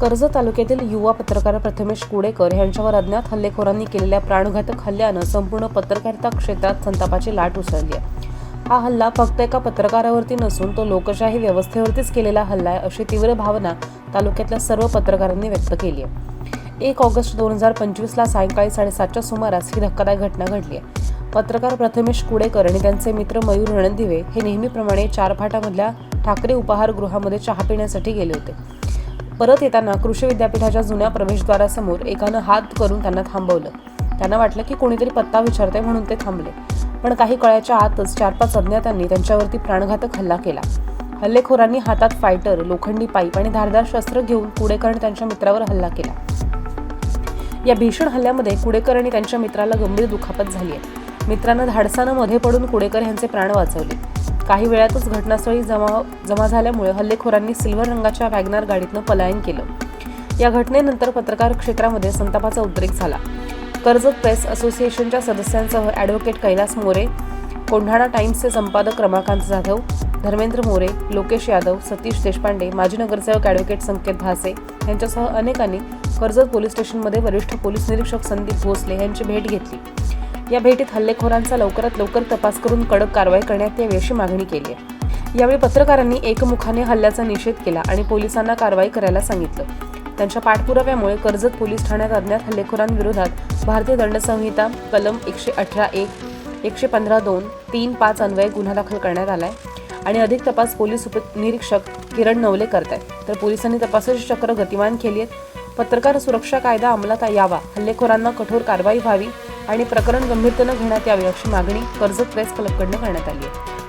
कर्जत तालुक्यातील युवा पत्रकार प्रथमेश कुडेकर यांच्यावर अज्ञात हल्लेखोरांनी केलेल्या प्राणघातक हल्ल्यानं संपूर्ण पत्रकारिता क्षेत्रात संतापाची लाट उसळली आहे. हा हल्ला फक्त एका पत्रकारावरती नसून तो लोकशाही व्यवस्थेवरतीच केलेला हल्ला आहे अशी तीव्र भावना तालुक्यातल्या सर्व पत्रकारांनी व्यक्त केली आहे. एक ऑगस्ट दोन हजार पंचवीसला सायंकाळी साडेसातच्या सुमारास ही धक्कादायक घटना घडली आहे. पत्रकार प्रथमेश कुडेकर आणि त्यांचे मित्र मयूर रणदिवे हे नेहमीप्रमाणे चारफाटामधल्या ठाकरे उपाहारगृहामध्ये चहा पिण्यासाठी गेले होते. परत येताना कृषी विद्यापीठाच्या जुन्या प्रवेशद्वारासमोर एकानं हात करून त्यांना थांबवलं. त्यांना वाटलं की कोणीतरी पत्ता विचारते म्हणून ते थांबले. पण काही कळाच्या आतच चार पाच अज्ञातांनी त्यांच्यावरती प्राणघातक हल्ला केला. हल्लेखोरांनी हातात फायटर लोखंडी पाईप आणि धारदार शस्त्र घेऊन कुडेकर त्यांच्या मित्रावर हल्ला केला. या भीषण हल्ल्यामध्ये कुडेकर आणि त्यांच्या मित्राला गंभीर दुखापत झाली आहे मित्रानं धाडसानं मध्ये पडून कुडेकर यांचे प्राण वाचवले. काही वेळातच घटनास्थळी जमा जमा झाल्यामुळे हल्लेखोरांनी सिल्वर रंगाच्या वॅगनार गाडीतनं पलायन केलं. या घटनेनंतर पत्रकार क्षेत्रामध्ये संतापाचा उद्रेक झाला. कर्जत प्रेस असोसिएशनच्या सदस्यांसह ॲडव्होकेट कैलास मोरे कोंढाणा टाइम्सचे संपादक रमाकांत जाधव धर्मेंद्र मोरे लोकेश यादव सतीश देशपांडे माजी नगरसेवक ॲडव्होकेट संकेत भासे यांच्यासह अनेकांनी कर्जत पोलीस स्टेशनमध्ये वरिष्ठ पोलीस निरीक्षक संदीप भोसले यांची भेट घेतली. या भेटीत हल्लेखोरांचा लवकरात लवकर तपास करून कडक कारवाई करण्यात यावी अशी मागणी केली आहे. यावेळी पत्रकारांनी एकमुखाने हल्ल्याचा निषेध केला आणि पोलिसांना कारवाई करायला सांगितलं. त्यांच्या पाठपुराव्यामुळे कर्जत पोलीस ठाण्यात अज्ञात हल्लेखोरांविरोधात भारतीय दंडसंहिता कलम एकशे अठरा एक एकशे पंधरा दोन तीन पाच अन्वये गुन्हा दाखल करण्यात आला आहे आणि अधिक तपास पोलीस उपनिरीक्षक किरण नवले करत आहेत तर पोलिसांनी तपासाची चक्र गतिमान केली आहेत. पत्रकार सुरक्षा कायदा अंमलात यावा. हल्लेखोरांना कठोर कारवाई व्हावी. आणि प्रकरण गंभीरतेनं घेण्यात यावे अशी मागणी कर्जत प्रेस क्लबकडनं करण्यात आली आहे.